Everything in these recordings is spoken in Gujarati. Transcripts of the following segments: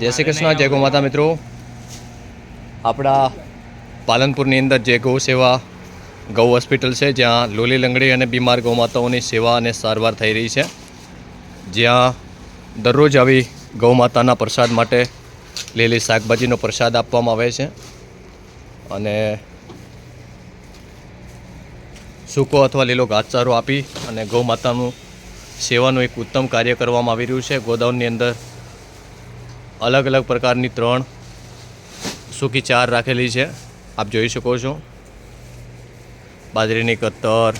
જય શ્રી કૃષ્ણ, જય ગો માતા મિત્રો. આપણા પાલનપુરની અંદર જે ગૌ સેવા, ગૌ હોસ્પિટલ છે, જ્યાં લોલી લંગડી અને બીમાર ગૌ માતાઓની સેવા અને સારવાર થઈ રહી છે. જ્યાં દરરોજ આવી ગૌ માતાના પ્રસાદ માટે લીલી શાકભાજીનો પ્રસાદ આપવામાં આવે છે. અને સૂકો અથવા લીલો ઘાસચારો આપી અને ગૌ માતાનું સેવાનું એક ઉત્તમ કાર્ય કરવામાં આવી રહ્યું છે. ગોદાઉનની અંદર અલગ અલગ પ્રકારની ત્રણ સૂકી ચાર રાખેલી છે. આપ જોઈ શકો છો. બાજરીની કતર,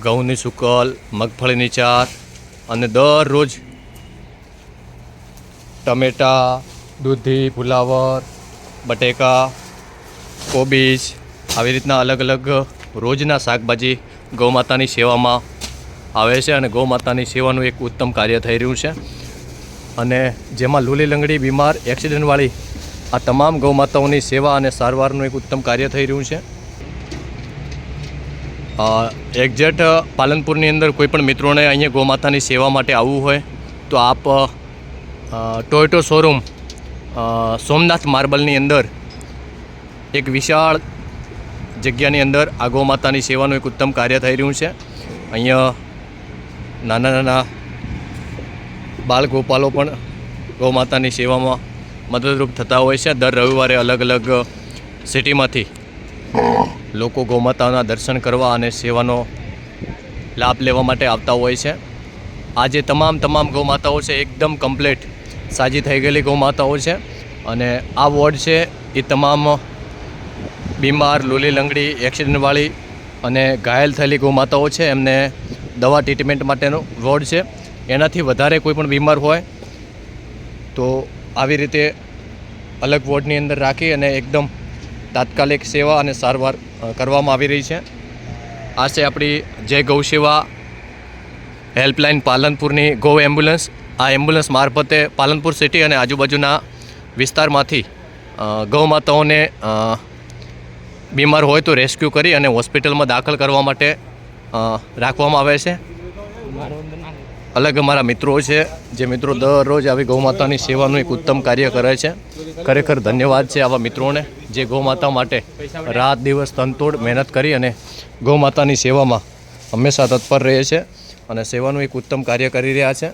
ઘઉંની સુકલ, મગફળીની ચાર અને દરરોજ ટમેટા, દૂધી ફુલાવર બટેકા, કોબીજ આવી રીતના અલગ અલગ રોજના શાકભાજી ગૌ માતાની સેવામાં આવે છે અને ગૌ માતાની સેવાનું એક ઉત્તમ કાર્ય થઈ રહ્યું છે. અને જેમાં લૂલી લંગડી, બીમાર એક્સિડન્ટવાળી આ તમામ ગૌમાતાઓની સેવા અને સારવારનું એક ઉત્તમ કાર્ય થઈ રહ્યું છે. એક્ઝેટ પાલનપુરની અંદર કોઈ પણ મિત્રોને અહીંયા ગૌમાતાની સેવા માટે આવવું હોય, તો આપ ટોયોટો શોરૂમ સોમનાથ માર્બલની અંદર એક વિશાળ જગ્યાની અંદર આ ગૌમાતાની સેવાનું એક ઉત્તમ કાર્ય થઈ રહ્યું છે. અહીંયા નાના નાના બાળ ગોપાલો પણ ગૌમાતાની સેવામાં મદદરૂપ થતા હોય છે. દર રવિવારે અલગ અલગ સિટીમાંથી લોકો ગૌમાતાના દર્શન કરવા અને સેવાનો લાભ લેવા માટે આવતા હોય છે. આજે તમામ તમામ ગૌમાતાઓ છે, એકદમ કમ્પ્લીટ સાજી થઈ ગયેલી ગૌમાતાઓ છે. અને આ વોર્ડ છે એ તમામ બીમાર, લોલી લંગડી એક્સિડન્ટવાળી અને ઘાયલ થયેલી ગૌમાતાઓ છે. એમને દવા ટ્રીટમેન્ટ માટેનો વોર્ડ છે. એનાથી વધારે કોઈ પણ બીમાર હોય તો આવી રીતે અલગ વોર્ડની અંદર રાખી અને એકદમ તાત્કાલિક સેવા અને સારવાર કરવામાં આવી રહી છે. આ છે આપણી જય ગૌ સેવા હેલ્પલાઇન પાલનપુરની ગૌ એમ્બ્યુલન્સ. આ એમ્બ્યુલન્સ મારફતે પાલનપુર સિટી અને આજુબાજુના વિસ્તારમાંથી ગૌ માતાઓને બીમાર હોય તો રેસ્ક્યુ કરી અને હોસ્પિટલમાં દાખલ કરવા માટે રાખવામાં આવે છે. અલગ અમારા મિત્રો છે. જે મિત્રો દરરોજ આવી ગૌમાતાની સેવાનું એક ઉત્તમ કાર્ય કરે છે. ખરેખર ધન્યવાદ છે આવા મિત્રોને જે ગૌમાતા માટે રાત દિવસ તનતોડ મહેનત કરી અને ગૌમાતાની સેવામાં હંમેશા તત્પર રહે છે અને સેવાનું એક ઉત્તમ કાર્ય કરી રહ્યા છે.